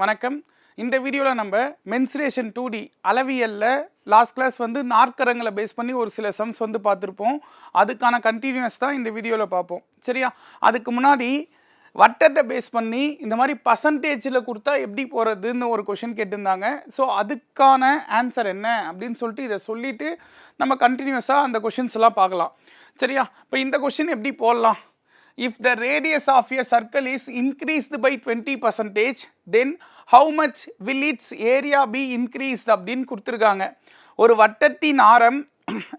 வணக்கம். இந்த வீடியோவில் நம்ம மென்சுரேஷன் டூ டி அளவியலில் லாஸ்ட் கிளாஸ் வந்து நாற்கரங்களை பேஸ் பண்ணி ஒரு சில சம்ஸ் வந்து பார்த்துருப்போம். அதுக்கான கண்டினியூஸ் தான் இந்த வீடியோவில் பார்ப்போம். சரியா? அதுக்கு முன்னாடி வட்டத்தை பேஸ் பண்ணி இந்த மாதிரி பர்சன்டேஜில் கொடுத்தா எப்படி போகிறதுன்னு ஒரு கொஷின் கேட்டிருந்தாங்க. ஸோ அதுக்கான ஆன்சர் என்ன அப்படின்னு சொல்லிட்டு இதை சொல்லிவிட்டு நம்ம கண்டினியூஸாக அந்த கொஷின்ஸ் எல்லாம் பார்க்கலாம். சரியா? இப்போ இந்த கொஷின் எப்படி போடலாம்? If the radius of a circle is increased by 20 percentage then how much will its area be increased அப்படின்னு கொடுத்துருக்காங்க. ஒரு வட்டத்தின் ஆரம்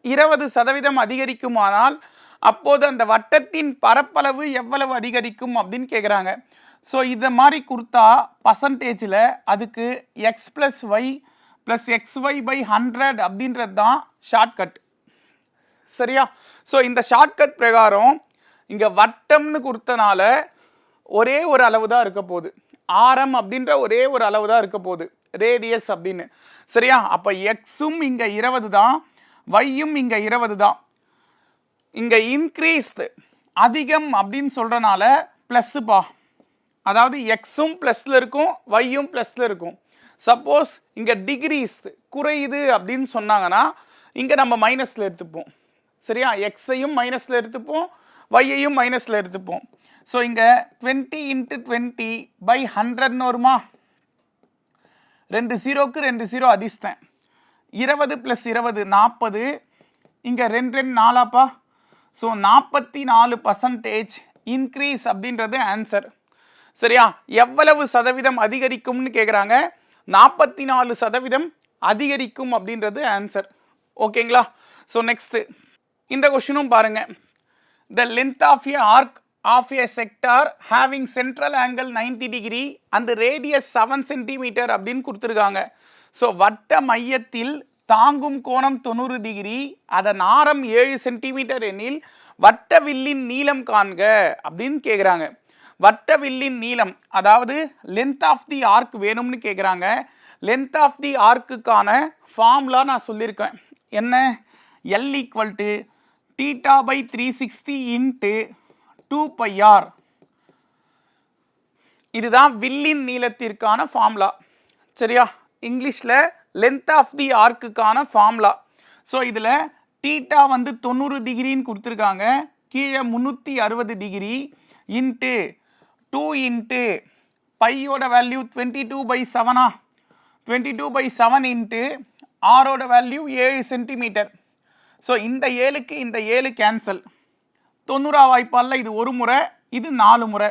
இருபது சதவீதம் அதிகரிக்குமானால் அப்போது அந்த வட்டத்தின் பரப்பளவு எவ்வளவு அதிகரிக்கும் அப்படின்னு கேட்குறாங்க ஸோ இதை மாதிரி கொடுத்தா பர்சன்டேஜில் அதுக்கு X plus Y plus X Y by hundred அப்படின்றது தான் ஷார்ட்கட் சரியா? ஸோ இந்த ஷார்ட்கட் பிரகாரம் இங்கே வட்டம்னு கொடுத்தனால ஒரே ஒரு அளவு தான் இருக்க போகுது. ஆரம் அப்படின்ற ஒரே ஒரு அளவு தான் இருக்க போகுது. ரேடியஸ் அப்படின்னு. சரியா? அப்போ எக்ஸும் இங்கே இருபது தான் வையும் இங்கே இருபது தான். இங்கே இன்க்ரீஸ்டு அதிகம் அப்படின்னு சொல்கிறனால ப்ளஸ்ஸுப்பா அதாவது எக்ஸும் ப்ளஸில் இருக்கும் வையும் ப்ளஸில் இருக்கும். சப்போஸ் இங்கே டிகிரீஸ் குறையுது அப்படின்னு சொன்னாங்கன்னா இங்கே நம்ம மைனஸில் எடுத்துப்போம். சரியா? எக்ஸையும் மைனஸில் எடுத்துப்போம். ஒய்யையும் மைனஸில் எடுத்துப்போம். ஸோ இங்கே டுவெண்ட்டி இன்ட்டு டுவெண்ட்டி பை ஹண்ட்ரட்னு வருமா? ரெண்டு ஜீரோக்கு ரெண்டு ஜீரோ அதிர்ஷ்டேன் இருபது ப்ளஸ் இருபது நாற்பது. இங்கே ரெண்டு ரெண்டு நாலாப்பா. ஸோ நாற்பத்தி நாலு பர்சன்டேஜ் இன்க்ரீஸ் அப்படின்றது ஆன்சர் சரியா? எவ்வளவு சதவீதம் அதிகரிக்கும்னு கேட்குறாங்க நாற்பத்தி நாலு சதவீதம் அதிகரிக்கும் அப்படின்றது ஆன்சர் ஓகேங்களா ஸோ நெக்ஸ்ட்டு இந்த கொஷினும் பாருங்கள் the length of a arc of a sector having central angle 90 degree and radius 7 centimetre அப்படின்னு கொடுத்துருக்காங்க. ஸோ வட்ட மையத்தில் தாங்கும் கோணம் தொண்ணூறு டிகிரி அதன் ஆரம் ஏழு சென்டிமீட்டர் எனில் வட்ட வில்லின் நீளம் காண்க அப்படின்னு கேட்குறாங்க வட்ட வில்லின் நீளம் அதாவது லென்த் ஆஃப் தி ஆர்க் வேணும்னு கேட்குறாங்க லென்த் ஆஃப் தி ஆர்க்குக்கான ஃபார்முலா நான் சொல்லியிருக்கேன் என்ன? L equal to theta by three sixty into two pi r இதுதான் வில்லின் நீளத்திற்கான ஃபார்முலா சரியா? இங்கிலீஷில் லென்த் ஆஃப் தி ஆர்க்குக்கான ஃபார்முலா ஸோ இதில் டீட்டா வந்து தொண்ணூறு டிகிரின்னு கொடுத்துருக்காங்க. கீழே முந்நூற்றி அறுபது டிகிரி இன்ட்டு டூ இன்ட்டு பையோட value twenty two by Sevana twenty two by seven into ஆரோட வேல்யூ ஏழு சென்டிமீட்டர் ஸோ இந்த ஏழுக்கு இந்த ஏழு கேன்சல் தொண்ணூறா வாய்ப்பாலில் இது ஒரு முறை இது நாலு முறை.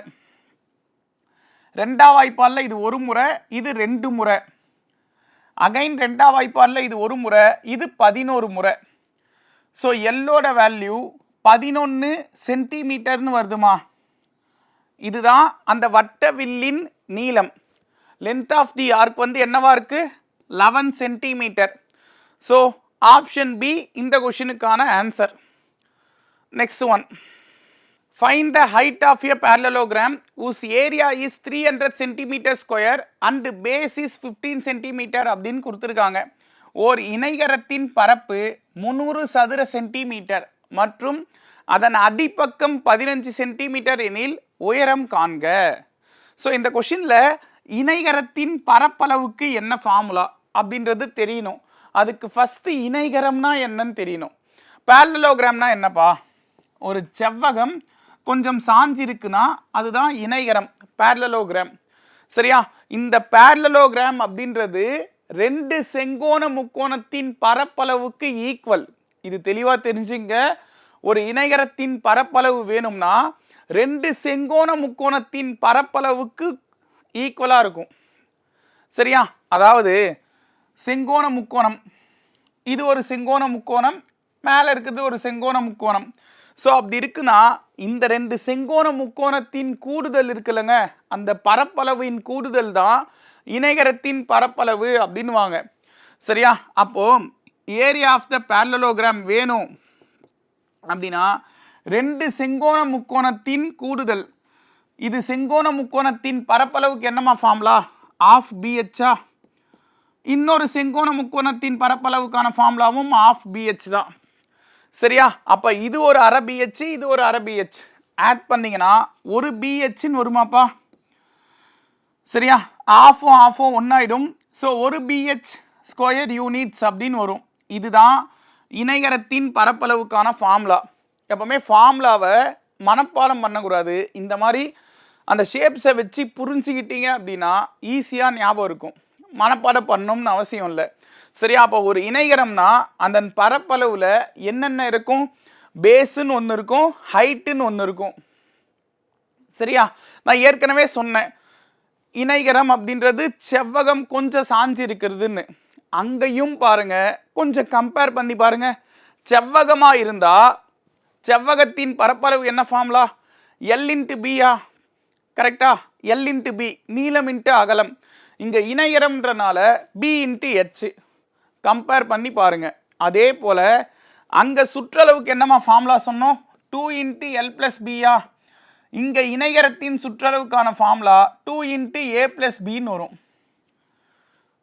ரெண்டா வாய்ப்பாலில் இது ஒரு முறை இது ரெண்டு முறை. அகைன் ரெண்டா வாய்ப்பாலில் இது ஒரு முறை இது பதினோரு முறை. ஸோ எல்லோட வேல்யூ பதினொன்று சென்டிமீட்டர்னு வருதுமா. இதுதான் அந்த வட்ட வில்லின் நீளம். லென்த் ஆஃப் தி ஆர்க் வந்து என்னவா இருக்குது eleven centimetre so option B இந்த கொஷினுக்கான answer next one find the height of a parallelogram whose area is three hundred centimetre square and base is fifteen centimetre அப்படின்னு கொடுத்துருக்காங்க. ஓர் இணைகரத்தின் பரப்பு முந்நூறு சதுர சென்டிமீட்டர் மற்றும் அதன் அடிப்பக்கம் பதினஞ்சு சென்டிமீட்டர் எனில் உயரம் காண்க. ஸோ இந்த கொஷினில் இணைகரத்தின் பரப்பளவுக்கு என்ன ஃபார்முலா அப்படின்றது தெரியணும். அதுக்கு ஃபஸ்ட்டு இணைகரம்னா என்னன்னு தெரியணும். பேரலோகிராம்னா என்னப்பா? ஒரு செவ்வகம் கொஞ்சம் சாஞ்சிருக்குன்னா அதுதான் இணைகரம் பேரலோகிராம் சரியா? இந்த பேரலோகிராம் அப்படின்றது ரெண்டு செங்கோண முக்கோணத்தின் பரப்பளவுக்கு ஈக்குவல் இது தெளிவாக தெரிஞ்சுங்க. ஒரு இணைகரத்தின் பரப்பளவு வேணும்னா ரெண்டு செங்கோண முக்கோணத்தின் பரப்பளவுக்கு ஈக்குவலாக இருக்கும். சரியா? அதாவது செங்கோண முக்கோணம். இது ஒரு செங்கோண முக்கோணம் மேலே இருக்குது ஒரு செங்கோண முக்கோணம். ஸோ அப்படி இருக்குன்னா இந்த ரெண்டு செங்கோண முக்கோணத்தின் கூடுதல் இருக்குல்லங்க. அந்த பரப்பளவின் கூடுதல் தான் இணைகரத்தின் பரப்பளவு அப்படின்னுவாங்க. சரியா? அப்போ ஏரியா ஆஃப் த பேரலோகிராம் வேணும் அப்படின்னா ரெண்டு செங்கோண முக்கோணத்தின் கூடுதல். இது செங்கோண முக்கோணத்தின் பரப்பளவுக்கு என்னம்மா ஃபார்ம்லா ஆஃப் பிஹெச்சா இன்னொரு செங்கோண முக்கோணத்தின் பரப்பளவுக்கான ஃபார்முலாவும் ஆஃப் பிஹெச் தான். சரியா? அப்போ இது ஒரு அரை பிஹெச் இது ஒரு அரை பிஹெச் ஆட் பண்ணிங்கன்னா ஒரு பிஹெச்னு வருமாப்பா? சரியா? ஆஃபும் ஆஃபும் ஒன்றாயிடும் ஸோ ஒரு பிஹெச் ஸ்கொயர் யூனிட்ஸ் அப்படின்னு வரும். இதுதான் இணையரத்தின் பரப்பளவுக்கான ஃபார்முலா எப்போவுமே ஃபார்முலாவை மனப்பாடம் பண்ணக்கூடாது. இந்த மாதிரி அந்த ஷேப்ஸை வச்சு புரிஞ்சுக்கிட்டீங்க அப்படின்னா ஈஸியாக ஞாபகம் இருக்கும். மனப்பாடம் பண்ணணும்னு அவசியம் இல்லை. சரியா? அப்போ ஒரு இணைகரம்னா அந்த பரப்பளவில் என்னென்ன இருக்கும்? பேஸுன்னு ஒன்று இருக்கும் ஹைட்டுன்னு ஒன்று இருக்கும். சரியா? நான் ஏற்கனவே சொன்னேன். இணைகரம் அப்படின்றது செவ்வகம் கொஞ்சம் சாஞ்சு இருக்கிறதுன்னு. அங்கேயும் பாருங்க கொஞ்சம் கம்பேர் பண்ணி பாருங்க. செவ்வகமாக இருந்தால் செவ்வகத்தின் பரப்பளவு என்ன ஃபார்ம்லா எல் இன்ட்டு பியா கரெக்டா எல் இன்ட்டு பி நீளம் இன்ட்டு அகலம். இங்கே இணையரம்ன்றனால பி இன்ட்டு ஹெச் கம்பேர் பண்ணி பாருங்க. அதே போல் அங்கே சுற்றளவுக்கு என்னம்மா ஃபார்முலா சொன்னோம்? டூ இன்ட்டு எல் ப்ளஸ் பியா இங்கே இணையரத்தின் சுற்றளவுக்கான formula two into A plus பின்னு வரும்.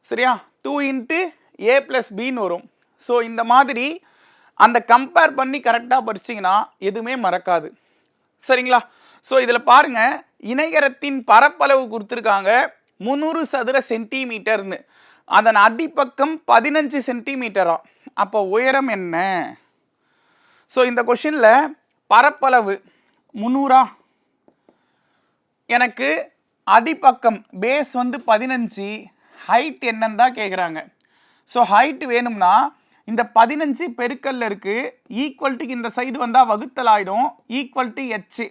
சரியா? டூ இன்ட்டு ஏ ப்ளஸ் பின்னு வரும். ஸோ இந்த மாதிரி அந்த கம்பேர் பண்ணி கரெக்டாக படிச்சிங்கன்னா எதுவுமே மறக்காது. சரிங்களா? ஸோ இதில் பாருங்கள் இணையரத்தின் பரப்பளவு கொடுத்துருக்காங்க. முந்நூறு சதுர சென்டிமீட்டர்னு. அதன் அடிப்பக்கம் பதினஞ்சு சென்டிமீட்டரா? அப்போ உயரம் என்ன? ஸோ இந்த கொஷினில் பரப்பளவு முந்நூறா? எனக்கு அடிப்பக்கம் பேஸ் வந்து பதினஞ்சு ஹைட் என்னன்னு தான் கேட்குறாங்க ஸோ ஹைட் வேணும்னா இந்த பதினஞ்சு பெருக்கல்ல இருக்குது ஈக்குவல்ட்டுக்கு இந்த சைடு வந்தால் வகுத்தல் ஆகிடும் ஈக்குவல்ட்டு எச்சு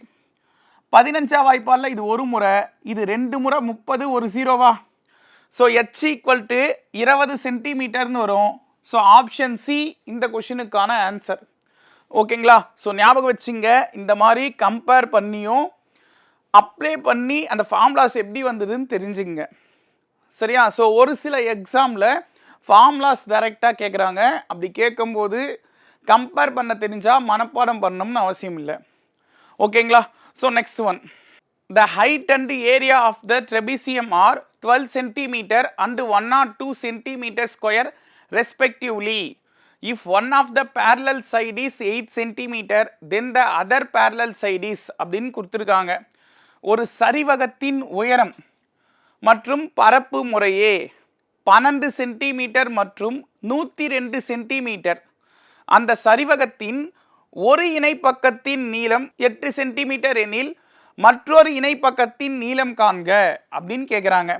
பதினஞ்சா வாய்ப்பால் இது ஒரு முறை இது ரெண்டு முறை முப்பது ஒரு ஜீரோவா ஸோ எச் ஈக்குவல் டு இருபது சென்டிமீட்டர்னு வரும். ஸோ ஆப்ஷன் சி இந்த கொஷினுக்கான ஆன்சர் ஓகேங்களா ஸோ ஞாபகம் வச்சுங்க இந்த மாதிரி கம்பேர் பண்ணியும் அப்ளை பண்ணி அந்த ஃபார்முலாஸ் எப்படி வந்ததுன்னு தெரிஞ்சுங்க சரியா? ஸோ ஒரு சில எக்ஸாமில் ஃபார்முலாஸ் டைரெக்டாக கேட்குறாங்க அப்படி கேட்கும்போது கம்பேர் பண்ண தெரிஞ்சால் மனப்பாடம் பண்ணணும்னு அவசியம் இல்லை. ஓகேங்களா so next one the height and area of the trapezium are twelve centimetre and one not two centimetre square respectively if one of the parallel side is eight centimetre then the other parallel side is அப்படின்னு கொடுத்துருக்காங்க. ஒரு சரிவகத்தின் உயரம் மற்றும் பரப்பு முறையே பன்னெண்டு centimetre மற்றும் நூற்றி ரெண்டு சென்டிமீட்டர் அந்த சரிவகத்தின் ஒரு இணைப்பக்கத்தின் நீளம் எட்டு சென்டிமீட்டர் எனில் மற்றொரு இணைப்பக்கத்தின் நீளம் காண்க அப்படின்னு கேட்குறாங்க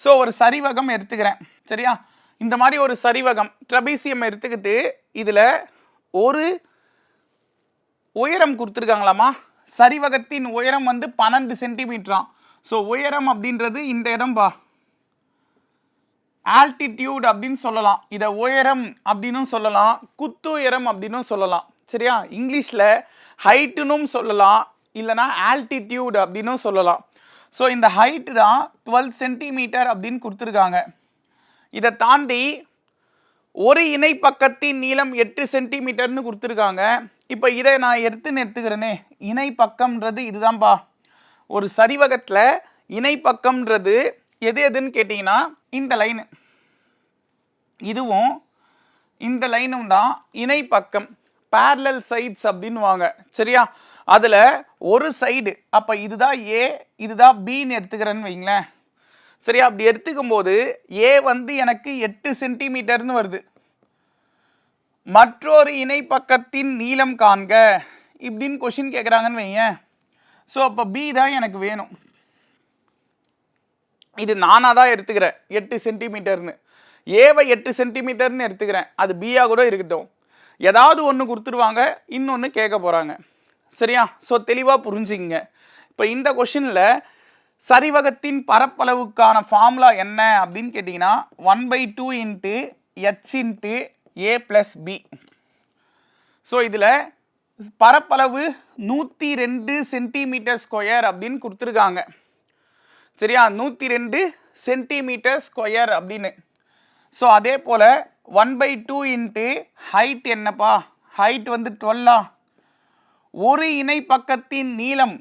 ஸோ ஒரு சரிவகம் எடுத்துக்கிறேன். சரியா? இந்த மாதிரி ஒரு சரிவகம் ட்ரபீசியம் எடுத்துக்கிட்டு இதில் ஒரு உயரம் கொடுத்துருக்காங்களாமா? சரிவகத்தின் உயரம் வந்து பன்னெண்டு சென்டிமீட்டராம். ஸோ உயரம் அப்படின்றது இந்த இடம் பா. ஆல்டிடியூட் அப்படின்னு சொல்லலாம். இதை உயரம் அப்படின்னு சொல்லலாம். குத்து உயரம் அப்படின்னு சொல்லலாம். சரியா? இங்கிலீஷில் ஹைட்டுனும் சொல்லலாம் இல்லைனா ஆல்டிடியூட் அப்படின்னும் சொல்லலாம். ஸோ இந்த ஹைட்டு தான் டுவெல் சென்டிமீட்டர் அப்படின்னு கொடுத்துருக்காங்க. இதை தாண்டி ஒரு இணை பக்கத்தின் நீளம் எட்டு சென்டிமீட்டர்னு கொடுத்துருக்காங்க. இப்போ இதை நான் எடுத்துன்னு எடுத்துக்கிறேனே இணை பக்கம்ன்றது இதுதான்ப்பா ஒரு சரிவகத்தில் இணை பக்கம்ன்றது எது எதுன்னு கேட்டிங்கன்னா இந்த லைனு இதுவும் இந்த லைனும் தான் இணை பக்கம் பேரலல் சைட்ஸ் அப்படின்னுவாங்க. சரியா? அதில் ஒரு சைடு அப்போ இதுதான் ஏ இதுதான் பின்னு எடுத்துக்கிறேன்னு வைங்களேன். சரியா? அப்படி எடுத்துக்கும் போது ஏ வந்து எனக்கு எட்டு சென்டிமீட்டர்னு வருது. மற்றொரு இணை பக்கத்தின் நீளம் காண்க. இப்படின்னு கொஷின் கேட்குறாங்கன்னு வைங்க ஸோ அப்போ பி தான் எனக்கு வேணும். இது நானாக தான் எடுத்துக்கிறேன். எட்டு சென்டிமீட்டர்னு ஏவை எட்டு சென்டிமீட்டர்னு எடுத்துக்கிறேன். அது பியாக கூட இருக்கட்டும். ஏதாவது ஒன்று கொடுத்துருவாங்க இன்னொன்று கேட்க போகிறாங்க சரியா? ஸோ தெளிவாக புரிஞ்சுங்க இப்போ இந்த கொஷினில் சரிவகத்தின் பரப்பளவுக்கான ஃபார்முலா என்ன அப்படின்னு கேட்டிங்கன்னா one by two into H into A plus B so இதில் பரப்பளவு நூற்றி ரெண்டு சென்டிமீட்டர் ஸ்கொயர் அப்படின்னு கொடுத்துருக்காங்க. சரியா? நூற்றி ரெண்டு சென்டிமீட்டர் ஸ்கொயர் அப்படின்னு. ஸோ அதே போல் one by two into height என்னப்பா? ஹைட் வந்து டுவெல்லா ஒரு இணை பக்கத்தின் நீளம்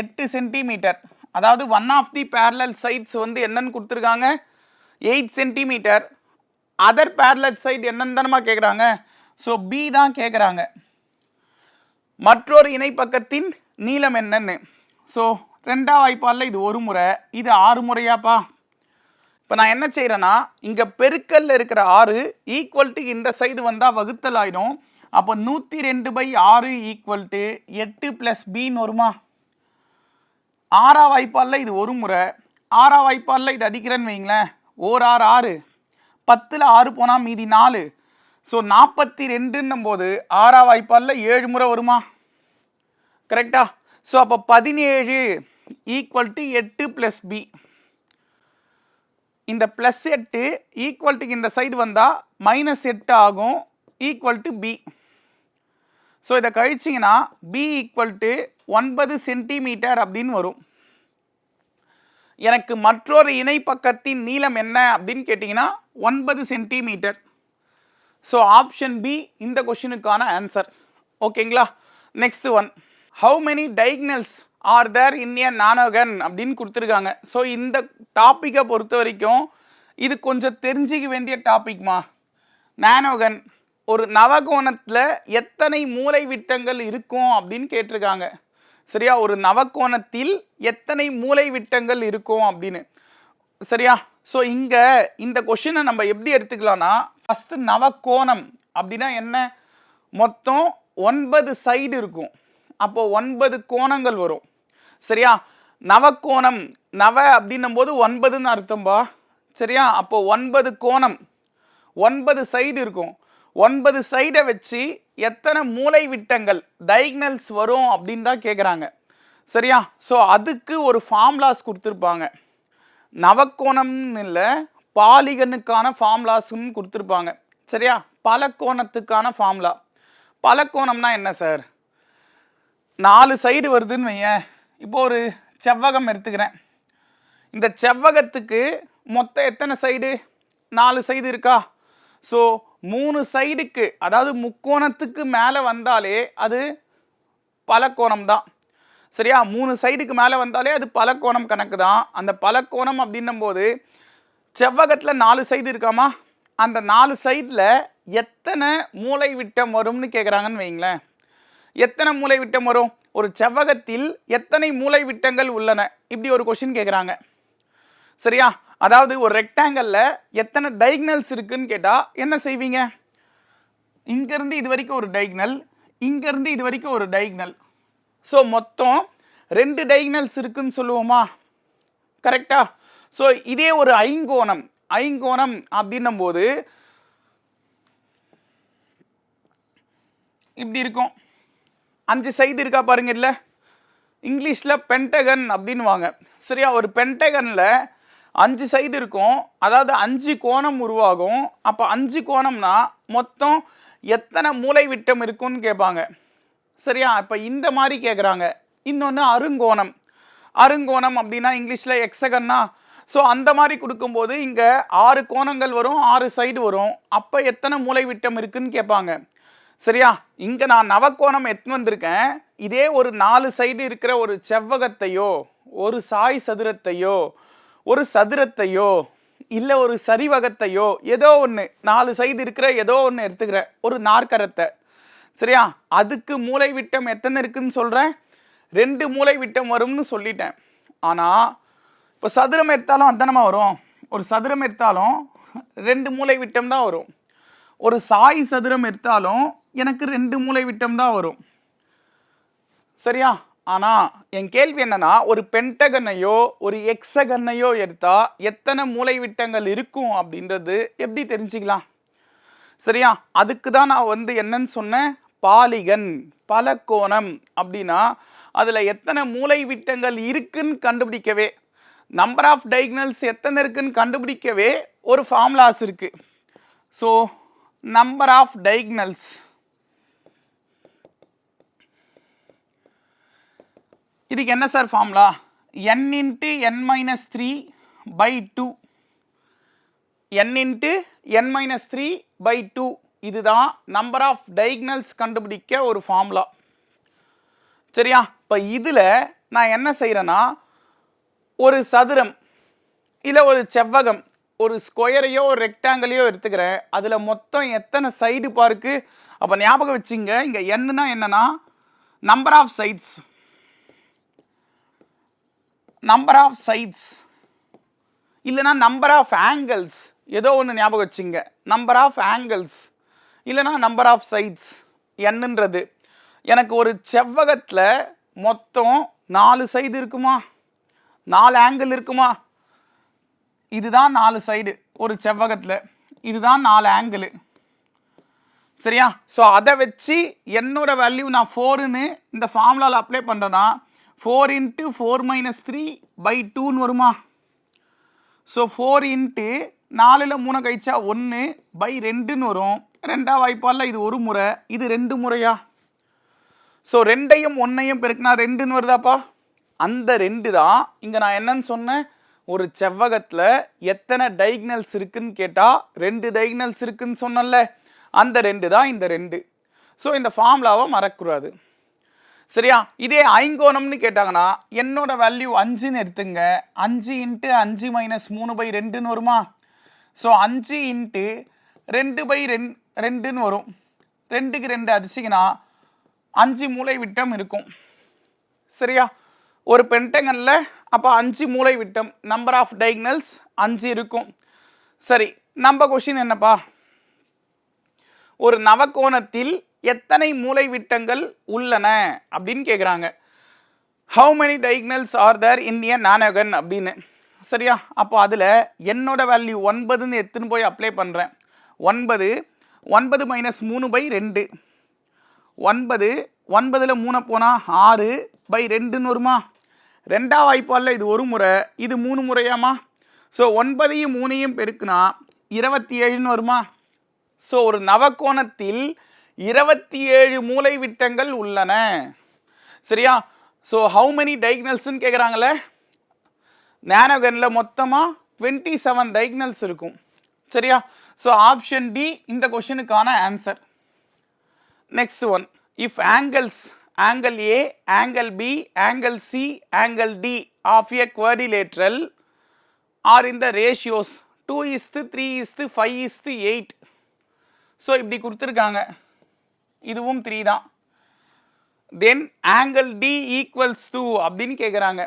எட்டு சென்டிமீட்டர் அதாவது one of the parallel sides வந்து என்னன்னு கொடுத்துருக்காங்க? Eight centimetre other parallel side என்னன்னு தானமா கேட்குறாங்க ஸோ பி தான் கேட்குறாங்க மற்றொரு இணை பக்கத்தின் நீளம் என்னன்னு. ஸோ ரெண்டாவது வாய்ப்பாலில் இது ஒரு முறை. இது ஆறு முறையாப்பா? இப்போ நான் என்ன செய்கிறேன்னா இங்கே பெருக்கல்ல இருக்கிற ஆறு ஈக்குவல் டு இந்த சைடு வந்தால் வகுத்தல் ஆயிடும். அப்போ நூற்றி ரெண்டு பை ஆறு ஈக்குவல் டு எட்டு ப்ளஸ் பின்னு வருமா? ஆறா வாய்ப்பாலில் இது ஒரு முறை. ஆறா வாய்ப்பாலில் இது அடிக்கிறேன்னு வைங்களேன். ஓர் ஆறு ஆறு. பத்தில் ஆறு போனால் மீதி நாலு. ஸோ நாற்பத்தி ரெண்டுன்னும் போது ஆறா வாய்ப்பாலில் ஏழு முறை வருமா? கரெக்டா ஸோ அப்போ பதினேழு ஈக்குவல் டு எட்டு ப்ளஸ் பி இந்த ப்ளஸ் எட்டு ஈக்குவல்ட்டுக்கு இந்த சைடு வந்தால் மைனஸ் எட்டு ஆகும் ஈக்குவல் டு பி ஸோ இதை கழிச்சிங்கன்னா பி ஈக்குவல் டு ஒன்பது சென்டிமீட்டர் அப்படின்னு வரும். எனக்கு மற்றொரு இணை பக்கத்தின் நீளம் என்ன அப்படின்னு கேட்டிங்கன்னா ஒன்பது சென்டிமீட்டர் ஸோ ஆப்ஷன் பி இந்த கொஷினுக்கான ஆன்சர் ஓகேங்களா next one how many diagonals are there in nonagon அப்படின்னு கொடுத்துருக்காங்க. ஸோ இந்த டாப்பிக்கை பொறுத்த வரைக்கும் இது கொஞ்சம் தெரிஞ்சிக்க வேண்டிய டாபிக்மா நானோகன் ஒரு நவகோணத்தில் எத்தனை மூலை விட்டங்கள் இருக்கும் அப்படின்னு கேட்டிருக்காங்க. சரியா? ஒரு நவகோணத்தில் எத்தனை மூலை விட்டங்கள் இருக்கும் அப்படின்னு. சரியா? ஸோ இங்கே இந்த கொஷினை நம்ம எப்படி எடுத்துக்கலாம்னா ஃபஸ்ட்டு நவகோணம் அப்படின்னா என்ன? மொத்தம் ஒன்பது சைடு இருக்கும். அப்போது ஒன்பது கோணங்கள் வரும். சரியா? நவக்கோணம் நவ அப்படின்னும் போது ஒன்பதுன்னு அர்த்தம்பா. சரியா? அப்போ ஒன்பது கோணம். ஒன்பது சைடு இருக்கும். ஒன்பது சைடை வச்சு எத்தனை மூலை விட்டங்கள் டைக்னல்ஸ் வரும் அப்படின்னு தான் கேட்குறாங்க சரியா? ஸோ அதுக்கு ஒரு ஃபார்ம்லாஸ் கொடுத்துருப்பாங்க. நவக்கோணம்னு இல்லை பாலிகனுக்கான ஃபார்ம்லாஸ்ன்னு கொடுத்துருப்பாங்க. சரியா? பலக்கோணத்துக்கான ஃபார்ம்லா பலக்கோணம்னா என்ன சார் நாலு சைடு வருதுன்னு வையேன். இப்போ ஒரு செவ்வகம் எடுத்துக்கிறேன். இந்த செவ்வகத்துக்கு மொத்தம் எத்தனை சைடு? நாலு சைடு இருக்கா? ஸோ மூணு சைடுக்கு அதாவது முக்கோணத்துக்கு மேலே வந்தாலே அது பலக்கோணம் தான். சரியா? மூணு சைடுக்கு மேலே வந்தாலே அது பலக்கோணம் கணக்கு தான். அந்த பலக்கோணம் அப்படின்னும் போது செவ்வகத்தில் நாலு சைடு இருக்காமா? அந்த நாலு சைடில் எத்தனை மூளை விட்டம் வரும்னு கேட்குறாங்கன்னு வைங்களேன் எத்தனை மூலை விட்டம் வரும்? ஒரு செவ்வகத்தில் எத்தனை மூலை விட்டங்கள் உள்ளன? இப்படி ஒரு கொஷின் கேட்குறாங்க சரியா? அதாவது ஒரு ரெக்டாங்கிளில் எத்தனை டைக்னல்ஸ் இருக்குன்னு கேட்டால் என்ன செய்வீங்க? இங்கேருந்து இது வரைக்கும் ஒரு டைக்னல் இங்கேருந்து இது வரைக்கும் ஒரு டைக்னல் ஸோ மொத்தம் ரெண்டு டைக்னல்ஸ் இருக்குன்னு சொல்லுவோமா? கரெக்டா ஸோ இதே ஒரு ஐங்கோணம் ஐங்கோணம் அப்படின்னும் போது இப்படி இருக்கும். அஞ்சு செய்தி இருக்கா பாருங்க இல்லை இங்கிலீஷில் பென்டகன் அப்படின்வாங்க சரியா? ஒரு பென்டகனில் அஞ்சு சைடு இருக்கும். அதாவது அஞ்சு கோணம் உருவாகும். அப்போ அஞ்சு கோணம்னா மொத்தம் எத்தனை மூளை விட்டம் இருக்குன்னு கேட்பாங்க. சரியா? இப்போ இந்த மாதிரி கேட்குறாங்க இன்னொன்று அருங்கோணம். அருங்கோணம் அப்படின்னா இங்கிலீஷில் எக்ஸகன்னா ஸோ அந்த மாதிரி கொடுக்கும்போது இங்கே ஆறு கோணங்கள் வரும் ஆறு சைடு வரும். அப்போ எத்தனை மூளை விட்டம் இருக்குன்னு கேட்பாங்க. சரியா? இங்கே நான் நவக்கோணம் எடுத்துன்னு வந்திருக்கேன். இதே ஒரு நாலு சைடு இருக்கிற ஒரு செவ்வகத்தையோ ஒரு சாய் சதுரத்தையோ ஒரு சதுரத்தையோ இல்லை ஒரு சரிவகத்தையோ ஏதோ ஒன்று நாலு சைடு இருக்கிற ஏதோ ஒன்று எடுத்துக்கிறேன் ஒரு நாற்கரத்தை. சரியா? அதுக்கு மூளை விட்டம் எத்தனை இருக்குன்னு சொல்கிறேன் ரெண்டு மூளை விட்டம் வரும்னு சொல்லிட்டேன். ஆனால் இப்போ சதுரம் எடுத்தாலும் அத்தனமாக வரும்? ஒரு சதுரம் எடுத்தாலும் ரெண்டு மூளை விட்டம் தான் வரும். ஒரு சாய் சதுரம் எடுத்தாலும் எனக்கு ரெண்டு மூளை விட்டம் தான் வரும். சரியா? ஆனால் என் கேள்வி என்னன்னா ஒரு பென்டகனையோ ஒரு எக்ஸகனையோ எடுத்தால் எத்தனை மூளை விட்டங்கள் இருக்கும் அப்படின்றது எப்படி தெரிஞ்சுக்கலாம்? சரியா? அதுக்கு தான் நான் வந்து என்னன்னு சொன்னேன் பாலிகன் பலகோணம் அப்படின்னா அதில் எத்தனை மூளை விட்டங்கள் இருக்குன்னு கண்டுபிடிக்கவே நம்பர் ஆஃப் டைக்னல்ஸ் எத்தனை இருக்குன்னு கண்டுபிடிக்கவே ஒரு ஃபார்முலாஸ் இருக்குது ஸோ நம்பர் ஆஃப் டைக்னல்ஸ் இதுக்கு என்ன sir formula N into N minus three by two N into N minus three by two இதுதான் நம்பர் ஆஃப் டைக்னல்ஸ் கண்டுபிடிக்க ஒரு ஃபார்முலா சரியா? இப்போ இதில் நான் என்ன செய்கிறேன்னா ஒரு சதுரம் இல்லை ஒரு செவ்வகம் ஒரு ஸ்கொயரையோ ஒரு ரெக்டாங்கிளையோ எடுத்துக்கிறேன். அதில் மொத்தம் எத்தனை சைடு பார்க்கு? அப்போ ஞாபகம் வச்சுங்க இங்கே என்னன்னா என்னன்னா number of sides number of sides இல்லைனா நம்பர் ஆஃப் ஆங்கிள்ஸ் ஏதோ ஒன்று ஞாபகம் வச்சுங்க. நம்பர் ஆஃப் ஆங்கிள்ஸ் இல்லைனா நம்பர் ஆஃப் சைட்ஸ் என்னன்றது எனக்கு ஒரு செவ்வகத்தில் மொத்தம் நாலு சைடு இருக்குமா? நாலு ஆங்கிள் இருக்குமா? இதுதான் நாலு சைடு ஒரு செவ்வகத்தில். இதுதான் நாலு ஆங்கிள் சரியா? ஸோ அதை வச்சு என்னோட வேல்யூ நான் ஃபோருன்னு இந்த ஃபார்முலாவில் அப்ளை பண்ணுறேன்னா four into four minus three by டூன்னு வருமா? ஸோ ஃபோர் இன்ட்டு நாலில் மூணு கழிச்சா ஒன்று பை ரெண்டுன்னு வரும். ரெண்டா வாய்ப்பால் இது ஒரு முறை. இது ரெண்டு முறையா? ஸோ ரெண்டையும் ஒன்றையும் பெருக்குனா ரெண்டுன்னு வருதாப்பா? அந்த ரெண்டு தான் இங்கே நான் என்னன்னு சொன்னேன். ஒரு செவ்வகத்தில் எத்தனை டைக்னல்ஸ் இருக்குன்னு கேட்டால் ரெண்டு டைக்னல்ஸ் இருக்குன்னு சொன்னல அந்த ரெண்டு தான் இந்த ரெண்டு. ஸோ இந்த ஃபார்முலாவை மறக்கூடாது சரியா? இதே ஐங்கோணம்னு கேட்டாங்கன்னா என்னோட வேல்யூ அஞ்சுன்னு எடுத்துங்க. அஞ்சு இன்ட்டு அஞ்சு மைனஸ் மூணு பை ரெண்டுன்னு வருமா? ஸோ அஞ்சு இன்ட்டு ரெண்டு பை ரெண் ரெண்டுன்னு வரும். ரெண்டுக்கு ரெண்டு அடிச்சிங்கன்னா அஞ்சு மூளை விட்டம் இருக்கும். சரியா? ஒரு பென்டகனில் அப்போ அஞ்சு மூளை விட்டம் நம்பர் ஆஃப் டைக்னல்ஸ் அஞ்சு இருக்கும். சரி நம்ம கொஷின் என்னப்பா? ஒரு நவக்கோணத்தில் எத்தனை மூளைவிட்டங்கள் உள்ளன அப்படின்னு கேட்குறாங்க how many diagonals are there இந்திய நானகன் அப்படின்னு. சரியா? அப்போ அதில் என்னோட வேல்யூ ஒன்பதுன்னு எடுத்துன்னு போய் அப்ளை பண்ணுறேன் ஒன்பது ஒன்பது மைனஸ் மூணு பை ரெண்டு. ஒன்பது ஒன்பதில் மூணை போனால் ஆறு பை ரெண்டுன்னு வருமா? ரெண்டா வாய்ப்பால் இது ஒரு முறை. இது மூணு முறையாமா? ஸோ ஒன்பதையும் மூணையும் பெருக்குனா இருபத்தி ஏழுன்னு வருமா? ஸோ ஒரு நவக்கோணத்தில் இருபத்தி ஏழு மூலை விட்டங்கள் உள்ளன. சரியா? ஸோ ஹவு மெனி டைக்னல்ஸ்னு கேட்குறாங்களே நேனோகனில் மொத்தமாக டுவெண்ட்டி செவன் டைக்னல்ஸ் இருக்கும். சரியா? ஸோ ஆப்ஷன் டி இந்த கொஷனுக்கான answer next one if angles angle A angle B angle C angle D of a quadrilateral are இந்த ratios two is to three is to five is to eight so இப்படி கொடுத்துருக்காங்க. இதுவும் three தான். Then angle D equals two அப்படின்னு கேட்குறாங்க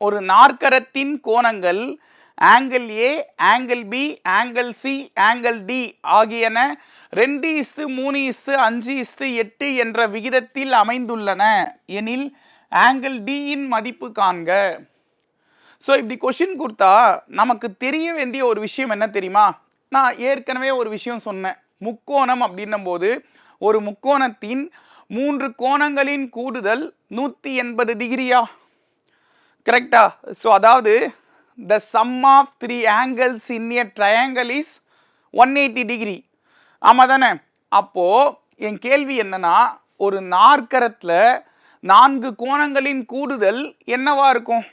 ஒரு நாற்கரத்தின் கோணங்கள் angle A angle B angle C angle D ஆகியன ரெண்டு இஸ்து மூணு இஸ்து அஞ்சு இஸ்து எட்டு என்ற விகிதத்தில் அமைந்துள்ளன. எனில் ஆங்கிள் டியின் மதிப்பு காண்க. ஸோ இப்படி கொஷின் கொடுத்தா நமக்கு தெரிய வேண்டிய ஒரு விஷயம் என்ன தெரியுமா? நான் ஏற்கனவே ஒரு விஷயம் சொன்னேன். முக்கோணம் அப்படின்னும் போது ஒரு முக்கோணத்தின் மூன்று கோணங்களின் கூடுதல் நூற்றி எண்பது டிகிரியா? கரெக்டா ஸோ அதாவது the sum of three angles in a triangle is one eighty degree ஆமாம் தானே? அப்போது என் கேள்வி என்னென்னா ஒரு நாற்கரத்தில் நான்கு கோணங்களின் கூடுதல் என்னவா இருக்கும்?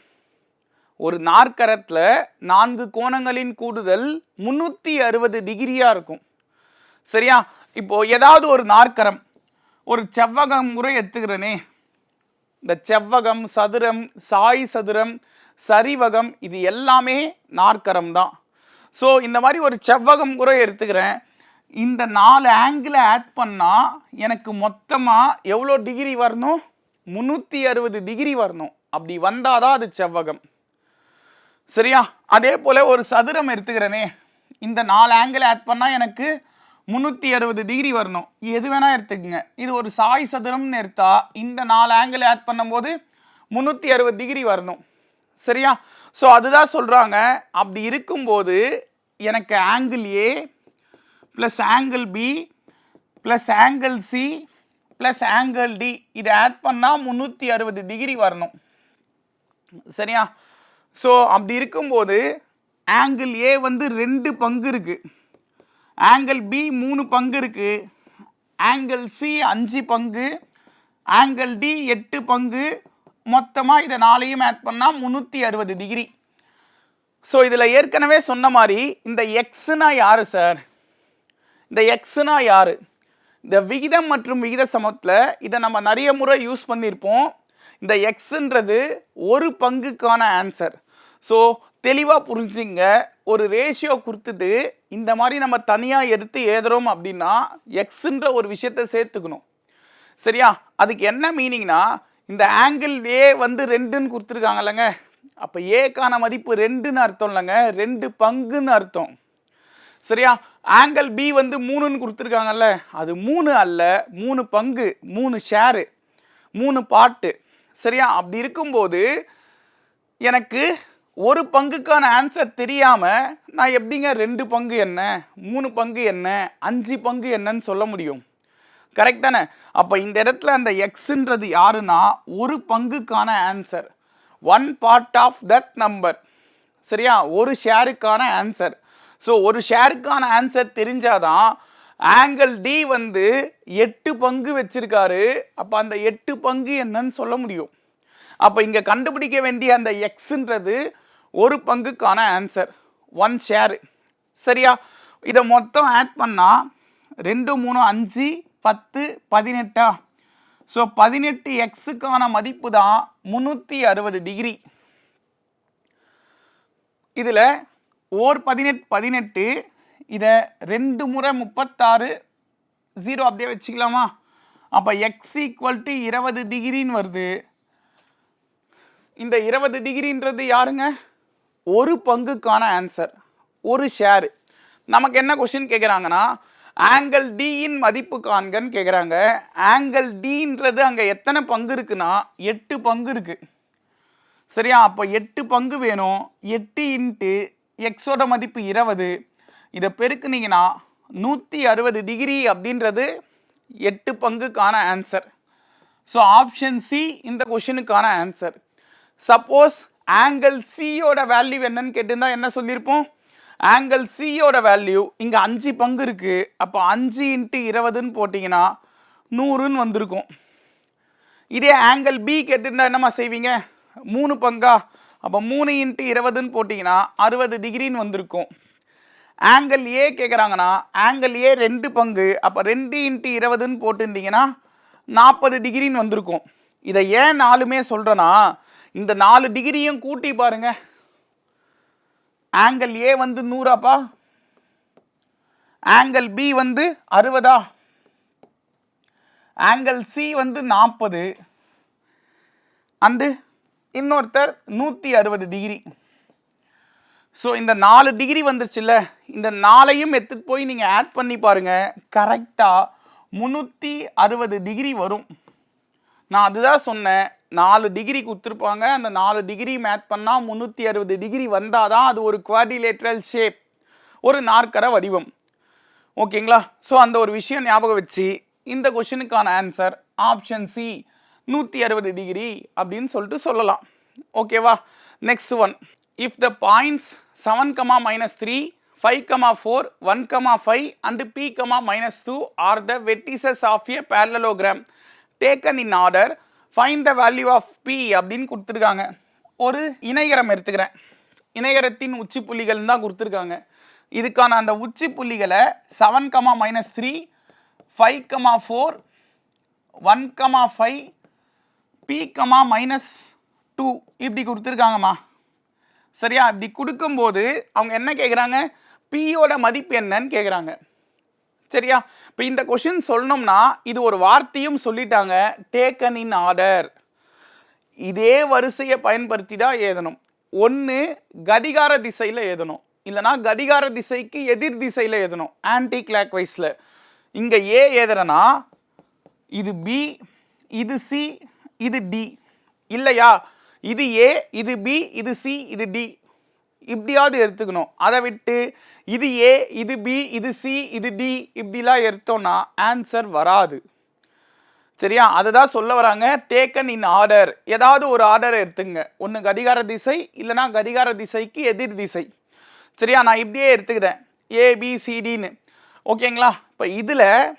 ஒரு நாற்கரத்தில் நான்கு கோணங்களின் கூடுதல் முந்நூற்றி அறுபது டிகிரியாக இருக்கும். சரியா? இப்போ ஏதாவது ஒரு நாற்கரம் ஒரு செவ்வகம் முறை எடுத்துக்கிறனே இந்த செவ்வகம் சதுரம் சாய் சதுரம் சரிவகம் இது எல்லாமே நாற்கரம் தான். ஸோ இந்த மாதிரி ஒரு செவ்வகம் முறை எடுத்துக்கிறேன் இந்த நாலு ஆங்கிளை ஆட் பண்ணால் எனக்கு மொத்தமாக எவ்வளோ டிகிரி வரணும்? முந்நூற்றி அறுபது டிகிரி வரணும். அப்படி வந்தால் தான் அது செவ்வகம். சரியா? அதே போல் ஒரு சதுரம் எடுத்துக்கிறேனே இந்த நாலு ஆங்கிள் ஆட் பண்ணால் எனக்கு முந்நூற்றி அறுபது டிகிரி வரணும். எது வேணால் எடுத்துக்கோங்க. இது ஒரு சாய் சதுரம்னு எடுத்தா இந்த நாலு ஆங்கிள் ஆட் பண்ணும்போது முந்நூற்றி அறுபது டிகிரி வரணும். சரியா? ஸோ அதுதான் சொல்கிறாங்க அப்படி இருக்கும்போது எனக்கு angle A plus angle B plus angle C plus angle D இதை ஆட் பண்ணால் முந்நூற்றி அறுபது டிகிரி வரணும். சரியா? ஸோ அப்படி இருக்கும்போது ஆங்கிள் ஏ வந்து ரெண்டு பங்கு இருக்குது ஆங்கிள் பி மூணு பங்கு இருக்குது ஆங்கிள் சி அஞ்சு பங்கு. ஆங்கிள் டி எட்டு பங்கு. மொத்தமாக இதை நாளையும் ஆட் பண்ணால் முந்நூற்றி அறுபது டிகிரி ஸோ இதில் ஏற்கனவே சொன்ன மாதிரி இந்த எக்ஸுனா யார் சார் இந்த எக்ஸுனா யார்? இந்த விகிதம் மற்றும் விகித சமத்தில் இதை நம்ம நிறைய முறை யூஸ் பண்ணியிருப்போம் இந்த எக்ஸுன்றது ஒரு பங்குக்கான ஆன்சர் ஸோ தெளிவாக புரிஞ்சுங்க. ஒரு ரேஷியோ கொடுத்துட்டு இந்த மாதிரி நம்ம தனியாக எடுத்து எழுதுகிறோம் அப்படின்னா எக்ஸுன்ற ஒரு விஷயத்த சேர்த்துக்கணும். சரியா? அதுக்கு என்ன மீனிங்னா இந்த ஆங்கிள் ஏ வந்து ரெண்டுன்னு கொடுத்துருக்காங்கல்லங்க. அப்போ ஏக்கான மதிப்பு ரெண்டுன்னு அர்த்தம் இல்லைங்க. ரெண்டு பங்குன்னு அர்த்தம். சரியா? ஆங்கிள் பி வந்து மூணுன்னு கொடுத்துருக்காங்கல்ல. அது மூணு அல்ல மூணு பங்கு மூணு ஷேரு மூணு பாட்டு சரியா? அப்படி இருக்கும்போது எனக்கு ஒரு பங்குக்கான ஆன்சர் தெரியாமல் நான் எப்படிங்க ரெண்டு பங்கு என்ன மூணு பங்கு என்ன அஞ்சு பங்கு என்னன்னு சொல்ல முடியும்? கரெக்டானே அப்போ இந்த இடத்துல அந்த எக்ஸுன்றது யாருன்னா ஒரு பங்குக்கான answer one part of that number சரியா? ஒரு ஷேருக்கான ஆன்சர் ஸோ ஒரு ஷேருக்கான ஆன்சர் தெரிஞ்சாதான் ஆங்கிள் டி வந்து எட்டு பங்கு வச்சிருக்காரு. அப்போ அந்த எட்டு பங்கு என்னன்னு சொல்ல முடியும். அப்போ இங்கே கண்டுபிடிக்க வேண்டிய அந்த எக்ஸுன்றது ஒரு பங்குக்கான ஆன்சர் ஒன் ஷேரு சரியா? இதை மொத்தம் ஆட் பண்ணால் ரெண்டு மூணு அஞ்சு பத்து பதினெட்டா? ஸோ பதினெட்டு எக்ஸுக்கான மதிப்பு தான் முந்நூற்றி அறுபது டிகிரி இதில் ஓர் பதினெட்டு பதினெட்டு இதை ரெண்டு முறை முப்பத்தாறு ஜீரோ அப்படியே வச்சுக்கலாமா? அப்போ எக்ஸ் ஈக்குவல் டு இருபது டிகிரின்னு வருது. இந்த இருபது டிகிரின்றது யாருங்க? ஒரு பங்குக்கான ஆன்சர் ஒரு ஷேரு நமக்கு என்ன கொஷின் கேட்குறாங்கன்னா ஆங்கிள் டியின் மதிப்பு காண்கன்னு கேட்குறாங்க ஆங்கிள் டின்றது அங்கே எத்தனை பங்கு இருக்குன்னா எட்டு பங்கு இருக்குது சரியா? அப்போ எட்டு பங்கு வேணும். எட்டு இன்ட்டு எக்ஸோட மதிப்பு இருபது. இதை பெருக்குனீங்கன்னா நூற்றி அறுபது டிகிரி அப்படின்றது எட்டு பங்குக்கான ஆன்சர் ஸோ ஆப்ஷன் சி இந்த கொஷினுக்கான ஆன்சர் சப்போஸ் ஆங்கிள் சியோட வேல்யூ என்னன்னு கேட்டிருந்தா என்ன சொல்லியிருப்போம்? ஆங்கிள் சியோட வேல்யூ இங்கே அஞ்சு பங்கு இருக்குது அப்போ அஞ்சு இன்ட்டு இருபதுன்னு போட்டிங்கன்னா நூறுன்னு வந்திருக்கும். இதே ஆங்கிள் பி கேட்டிருந்தா என்னம்மா செய்வீங்க? மூணு பங்கா? அப்போ மூணு இன்ட்டு இருபதுன்னு போட்டிங்கன்னா அறுபது டிகிரின்னு வந்திருக்கும். ஆங்கிள் ஏ கேட்குறாங்கன்னா ஆங்கிள் ஏ ரெண்டு பங்கு. அப்போ ரெண்டு இன்ட்டு இருபதுன்னு போட்டிருந்தீங்கன்னா நாற்பது டிகிரின்னு வந்திருக்கும். இதை ஏன் நாலுமே சொல்கிறேன்னா இந்த நாலு டிகிரியும் கூட்டி பாருங்க. ஆங்கிள் ஏ வந்து நூறாப்பா? ஆங்கிள் பி வந்து அறுபதா? ஆங்கிள் சி வந்து நாற்பது அந்த இன்னொருத்தர் நூற்றி அறுபது டிகிரி. ஸோ இந்த நாலு டிகிரி வந்துருச்சுல்ல இந்த நாளையும் எடுத்துகிட்டு போய் நீங்கள் ஆட் பண்ணி பாருங்கள் கரெக்டாக முந்நூற்றி அறுபது டிகிரி வரும். நான் அதுதான் சொன்னேன். நாலு டிகிரி கொடுத்துருப்பாங்க அந்த நாலு டிகிரி மேட் பண்ணால் முந்நூற்றி அறுபது டிகிரி வந்தால் தான் அது ஒரு குவாடிலேட்ரல் ஷேப் ஒரு நாற்கர வடிவம். ஓகேங்களா ஸோ அந்த ஒரு விஷயம் ஞாபகம் வச்சு இந்த கொஷினுக்கான ஆன்சர் ஆப்ஷன் சி நூற்றி அறுபது டிகிரி அப்படின்னு சொல்லிட்டு சொல்லலாம். ஓகேவா next one if the points seven comma minus three five comma four one comma five and p comma minus two are the vertices of a parallelogram taken in order find the value of p அப்படின்னு கொடுத்துருக்காங்க. ஒரு இணைகரம் எடுத்துக்கிறேன். இணைகரத்தின் உச்சி புள்ளிகள் தான் கொடுத்துருக்காங்க. இதுக்கான அந்த உச்சி புள்ளிகளை seven comma minus three five comma four one comma five p comma minus two இப்படி கொடுத்துருக்காங்கம்மா. சரியா? இப்படி கொடுக்கும்போது அவங்க என்ன கேட்குறாங்க பியோட மதிப்பு என்னன்னு கேட்குறாங்க சரியா? இப்போ இந்த கொஷின் சொல்லணும்னா இது ஒரு வார்த்தையும் சொல்லிட்டாங்க. டேக்கன் இன் ஆர்டர் இதே வரிசையை பயன்படுத்தி தான் எழுதணும். ஒன்று கடிகார திசையில் எழுதணும். இல்லைனா கடிகார திசைக்கு எதிர் திசையில் எழுதணும். ஆன்டி கிளாக் வைஸில் இங்கே ஏ எழுதுறேன்னா இது பி இது சி இது டி இல்லையா? இது ஏ இது பி இது சி இது டி இப்படியாவது எடுத்துக்கணும். அதை விட்டு இது ஏ இது பி இது சி இது டி இப்படிலாம் எடுத்தோம்னா ஆன்சர் வராது. சரியா? அதை தான் சொல்ல வராங்க டேக்கன் இன் ஆர்டர் ஏதாவது ஒரு ஆர்டர் எடுத்துங்க. ஒன்று கடிகார திசை இல்லைனா கடிகார திசைக்கு எதிர் திசை. சரியா? நான் இப்படியே எடுத்துக்கிறேன். ஏபிசிடின்னு ஓகேங்களா இப்போ இதில்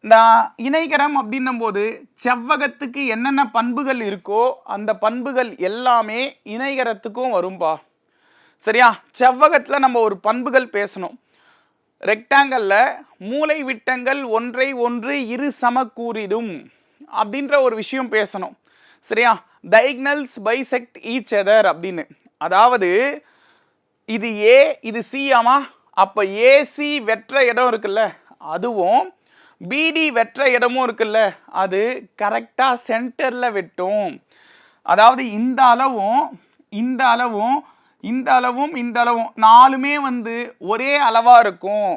நான் இணைகரம் அப்படின்னும் போது செவ்வகத்துக்கு என்னென்ன பண்புகள் இருக்கோ அந்த பண்புகள் எல்லாமே இணைகரத்துக்கும் வரும்பா. சரியா? செவ்வகத்தில் நம்ம ஒரு பண்புகள் பேசணும். ரெக்டாங்கல்ல மூளை விட்டங்கள் ஒன்றை ஒன்று இரு சமக்கூறிடும் அப்படின்ற ஒரு விஷயம் பேசணும். சரியா? டைக்னல்ஸ் பைசெக்ட் ஈச் அதர் அப்படின்னு. அதாவது இது ஏ இது சி ஆமா? அப்போ ஏசி வெற்ற இடம் இருக்குல்ல அதுவும் பிடி வெற்ற இடமும் இருக்குல்ல அது கரெக்டாக சென்டரில் வெட்டும். அதாவது இந்த அளவும் இந்த அளவும் இந்த அளவும் இந்த அளவும் நாலுமே வந்து ஒரே அளவாக இருக்கும்.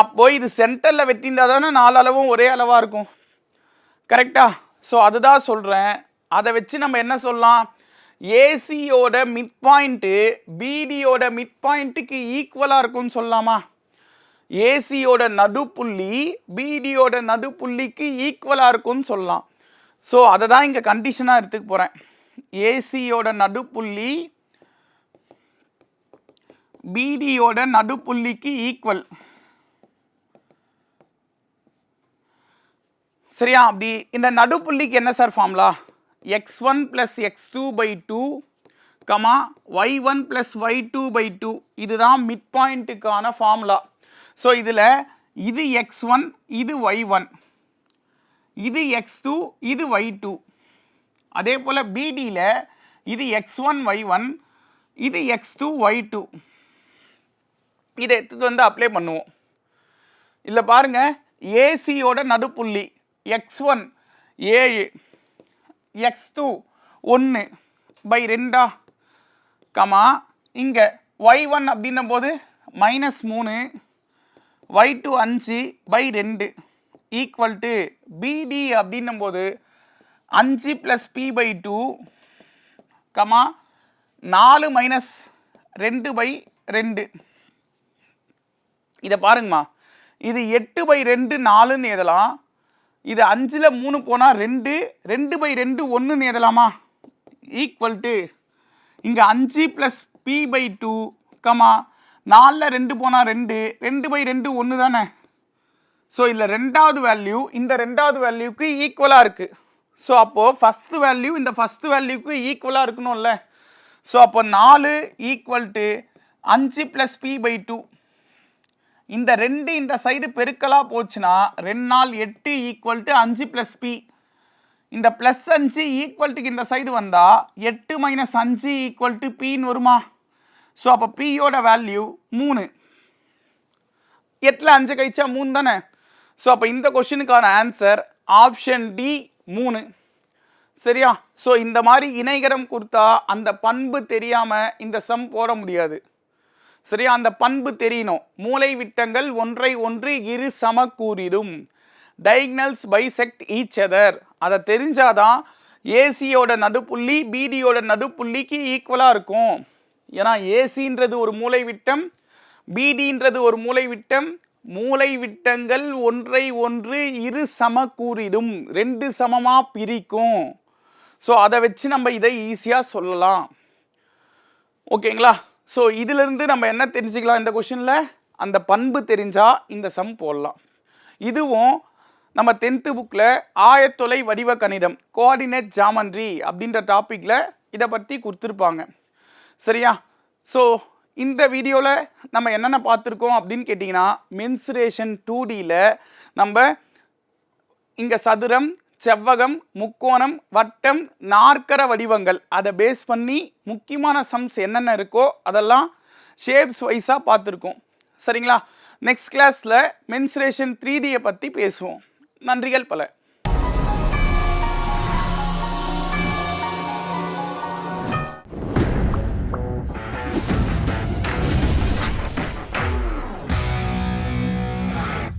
அப்போ இது சென்டரில் வெட்டியிருந்தா தானே நாலு அளவும் ஒரே அளவாக இருக்கும். கரெக்டா ஸோ அதுதான் சொல்கிறேன் அதை வச்சு நம்ம என்ன சொல்லலாம்? ஏசியோட மிட் பாயிண்ட்டு பிடியோட மிட் பாயிண்ட்டுக்கு ஈக்குவலாக இருக்கும்னு சொல்லலாமா? ஏசியோட நடுப்புள்ளி பிடியோட நடுப்புள்ளிக்கு ஈக்குவலாக இருக்கும்னு சொல்லலாம். ஸோ அதை தான் இங்கே கண்டிஷனாக எடுத்துக்க போகிறேன் ஏசியோட நடுப்புள்ளி பிடியோட நடுப்புள்ளிக்கு ஈக்குவல் சரியா? அப்படி இந்த நடுப்புள்ளிக்கு என்ன sir formula x one plus x two by two comma y one plus y two by two இதுதான் மிட் பாயிண்ட்டுக்கான ஃபார்முலா ஸோ இதில் இது எக்ஸ் ஒன் இது ஒய் ஒன் இது எக்ஸ் டூ இது ஒய் டூ அதே போல் பிடியில் இது எக்ஸ் ஒன் ஒய் ஒன் இது எக்ஸ் டூ ஒய் டூ இதை எடுத்துட்டு வந்து அப்ளை பண்ணுவோம். இதில் பாருங்கள் ஏசியோட நடுப்புள்ளி எக்ஸ் ஒன் ஏழு எக்ஸ் டூ ஒன்று பை ரெண்டா கமா இங்கே ஒய் ஒன் அப்படின்னும் போது மைனஸ் மூணு ஒய் டூ அஞ்சு பை ரெண்டு ஈக்குவல் டு பிடி அப்படின்னும் போது அஞ்சு plus p by two comma நாலு மைனஸ் ரெண்டு பை ரெண்டு. இதை பாருங்கம்மா. இது எட்டு பை ரெண்டு நாலுன்னு எழுதலாம். இது அஞ்சில் மூணு போனால் ரெண்டு ரெண்டு பை ரெண்டு ஒன்றுன்னு எழுதலாமா? ஈக்குவல் டு இங்கே அஞ்சு plus p by two comma நாலில் ரெண்டு போனால் ரெண்டு ரெண்டு பை ரெண்டு ஒன்று தானே? ஸோ இதில் ரெண்டாவது வேல்யூ இந்த ரெண்டாவது வேல்யூக்கு ஈக்குவலாக இருக்குது ஸோ அப்போது ஃபஸ்ட்டு வேல்யூ இந்த ஃபஸ்ட்டு வேல்யூக்கு ஈக்குவலாக இருக்கணும்ல. ஸோ அப்போ நாலு ஈக்குவல் டு அஞ்சு ப்ளஸ் பி பை டூ இந்த ரெண்டு இந்த சைடு பெருக்கலாக போச்சுன்னா ரெண்டு நாள் எட்டு ஈக்குவல் டு அஞ்சு ப்ளஸ் பி இந்த ப்ளஸ் அஞ்சு ஈக்குவல்ட்டுக்கு இந்த சைடு வந்தால் எட்டு மைனஸ் அஞ்சு ஈக்குவல் டு பின்னு வருமா? ஸோ அப்போ பியோட வேல்யூ மூணு. எட்டில் அஞ்சு கழிச்சா மூணு தானே? ஸோ அப்போ இந்த கொஷினுக்கான ஆன்சர் ஆப்ஷன் டி மூணு. சரியா? ஸோ இந்த மாதிரி இணைகரம் கொடுத்தா அந்த பண்பு தெரியாமல் இந்த சம் போட முடியாது. சரியா? அந்த பண்பு தெரியணும். மூளை விட்டங்கள் ஒன்றை ஒன்று இரு சமக்கூறிடும். டைக்னல்ஸ் பைசெக்ட் ஈச் அதர் அதை தெரிஞ்சாதான் ஏசியோட நடுப்புள்ளி பிடியோட நடுப்புள்ளிக்கு ஈக்குவலாக இருக்கும். ஏன்னா ஏசின்றது ஒரு மூளை விட்டம் பிடின்றது ஒரு மூளை விட்டம் மூளை விட்டங்கள் ஒன்றை ஒன்று இரு சமக்கூறிடும் ரெண்டு சமமாக பிரிக்கும். ஸோ அதை வச்சு நம்ம இதை ஈஸியாக சொல்லலாம். ஓகேங்களா? ஸோ இதிலிருந்து நம்ம என்ன தெரிஞ்சுக்கலாம் இந்த கொஷினில் அந்த பண்பு தெரிஞ்சால் இந்த சம் போடலாம். இதுவும் நம்ம டென்த்து புக்கில் ஆயத்தொலை வடிவ கணிதம் கோஆர்டினேட் ஜாமன்ட்ரி அப்படின்ற டாப்பிக்கில் இதை பற்றி கொடுத்துருப்பாங்க. சரியா? ஸோ இந்த வீடியோவில் நம்ம என்னென்ன பார்த்துருக்கோம் அப்படின்னு கேட்டிங்கன்னா மென்சுரேஷன் டூ டியில் நம்ம இங்கே சதுரம் செவ்வகம் முக்கோணம் வட்டம் நாற்கர வடிவங்கள் அதை பேஸ் பண்ணி முக்கியமான சம்ஸ் என்னென்ன இருக்கோ அதெல்லாம் ஷேப்ஸ் வைஸாக பார்த்துருக்கோம். சரிங்களா? நெக்ஸ்ட் கிளாஸில் மென்சுரேஷன் த்ரீ டியை பற்றி பேசுவோம். நன்றிகள் பல.